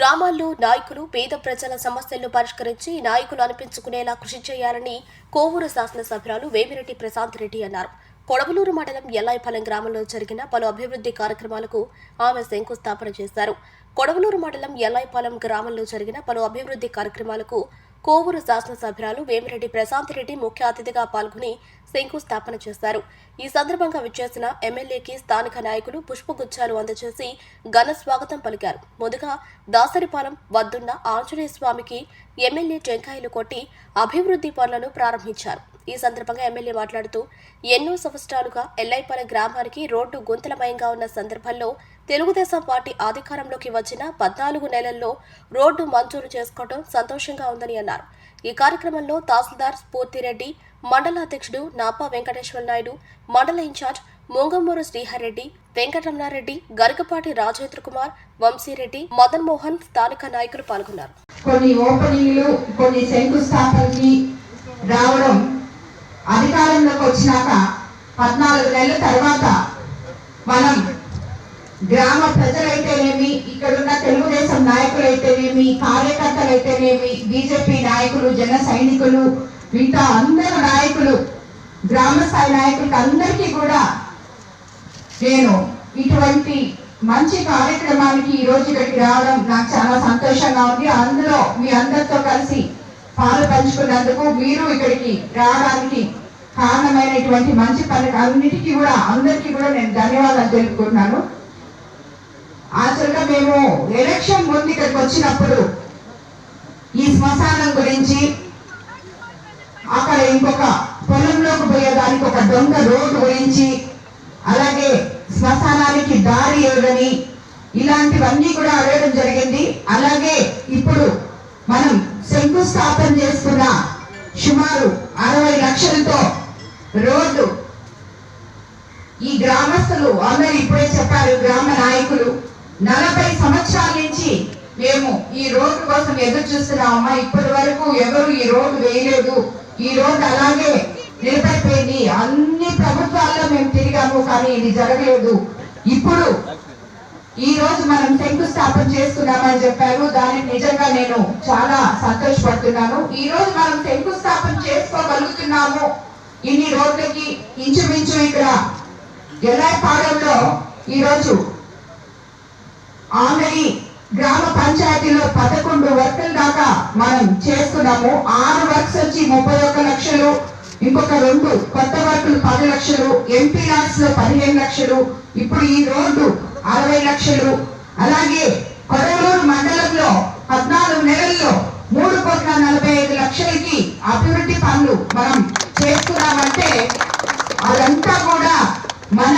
గ్రామాల్లో నాయకులు పేద ప్రజల సమస్యలను పరిష్కరించి నాయకులు అనిపించుకునేలా కృషి చేయాలని కోవూరు శాసనసభ్యురాలు వేమిరెడ్డి ప్రశాంత్ రెడ్డి అన్నారు. కొడవలూరు మండలం ఎల్లాయిపాలెం గ్రామంలో జరిగిన పలు అభివృద్ధి కార్యక్రమాలకు ఆమె శంకుస్థాపన చేశారు. కొడవలూరు మండలం ఎల్లాయిపాలెం గ్రామంలో జరిగిన పలు అభివృద్ధి కార్యక్రమాలకు కోవూరు శాసనసభ్యురాలు వేమిరెడ్డి ప్రశాంత్ రెడ్డి ముఖ్య అతిథిగా పాల్గొని శంకుస్థాపన చేశారు. ఈ సందర్భంగా విచ్చేసిన ఎమ్మెల్యేకి స్థానిక నాయకులు పుష్పగుచ్చాలు అందజేసి ఘన స్వాగతం పలికారు. ముందుగా దాసరిపాలెం వద్దున్న ఆంజనేయ స్వామికి ఎమ్మెల్యే టెంకాయలు కొట్టి అభివృద్ధి పనులను ప్రారంభించారు. ఈ సందర్భంగా ఎమ్మెల్యే మాట్లాడుతూ ఎన్నో సంవత్సరాలుగా ఎల్లైపల గ్రామానికి రోడ్డు గుంతలమయంగా ఉన్న సందర్భంలో తెలుగుదేశం పార్టీ అధికారంలోకి వచ్చిన పద్నాలుగు నెలల్లో రోడ్డు మంజూరు చేసుకోవడం సంతోషంగా ఉందని అన్నారు. ఈ కార్యక్రమంలో తహసీల్దార్ స్ఫూర్తిరెడ్డి మండల అధ్యక్షుడు నాపా వెంకటేశ్వర నాయుడు మండల ఇన్ఛార్జ్ ముంగమూరు శ్రీహర్రెడ్డి వెంకటరమణారెడ్డి గరికపాటి రాజేంద్ర కుమార్ వంశీరెడ్డి మదన్ మోహన్ స్థానిక నాయకులు పాల్గొన్నారు. కొన్ని ఓపెనింగ్లు కొన్ని శంకుస్థాపనకి రావడం అధికారంలోకి వచ్చినాక పద్నాలుగు నెలల తర్వాత మనం గ్రామ ప్రజలైతేనేమి ఇక్కడున్న తెలుగుదేశం నాయకులైతేనేమి కార్యకర్తలైతేనేమి బీజేపీ నాయకులు జన సైనికులు ఇంకా అందరు నాయకులు గ్రామ స్థాయి నాయకులకి అందరికీ కూడా నేను ఇటువంటి మంచి కార్యక్రమానికి ఈ రోజు ఇక్కడికి రావడం నాకు చాలా సంతోషంగా ఉంది. అందులో మీ అందరితో కలిసి పాలు పంచుకున్నందుకు మీరు ఇక్కడికి రావడానికి కారణమైనటువంటి మంచి పని అన్నిటికీ కూడా అందరికీ కూడా నేను ధన్యవాదాలు తెలుపుకుంటున్నాను. అసలుగా మేము ఎలక్షన్ ముందు ఇక్కడికి వచ్చినప్పుడు ఈ శ్మశానం గురించి అక్కడ ఇంకొక పొలంలోకి పోయేదానికి ఒక దొంగ రోడ్డు గురించి అలాగే శ్మశానానికి దారి ఏదని ఇలాంటివన్నీ కూడా అడగడం జరిగింది. అలాగే ఇప్పుడు మనం శంకుస్థాపన చేస్తున్న సుమారు అరవై లక్షలతో రోడ్డు ఈ గ్రామస్తులు అందరూ ఇప్పుడే చెప్పారు గ్రామ నాయకులు నలభై సంవత్సరాల నుంచి మేము ఈ రోడ్డు కోసం ఎదురు చూస్తున్నామమ్మా ఇప్పటి వరకు ఎవరు ఈ రోడ్డు వేయలేదు. ఈ రోడ్డు అలాగే నిలబడిపోయింది. అన్ని ప్రభుత్వాల్లో మేము తిరిగాము కానీ ఇది జరగలేదు. ఇప్పుడు ఈ రోజు మనం శంకుస్థాపన చేస్తున్నామని చెప్పారు. దానికి నిజంగా నేను చాలా సంతోషపడుతున్నాను. ఈ రోజు మనం శంకుస్థాపన చేసుకోగలుగుతున్నాము. ఇన్ని రోడ్లకి ఇంచుమించు ఇక్కడ ఎల్లాపాలెంలో ఈరోజు ఆంగ్లీ గ్రామ పంచాయతీలో పదకొండు వర్కుల దాకా మనం చేస్తున్నాము. ఆరు వర్క్స్ వచ్చి ముప్పై ఒక్క లక్షలు ఇంకొక రెండు కొత్త వర్కులు పది లక్షలు ఎంపీ లాడ్స్లో పదిహేను లక్షలు ఇప్పుడు ఈ రోడ్డు అరవై లక్షలు. అలాగే కొడవలూరు మండలంలో పద్నాలుగు నెలల్లో మూడు కోట్ల నలభై ఐదు లక్షలకి అభివృద్ధి పనులు మనం చేస్తున్నామంటే అదంతా కూడా మన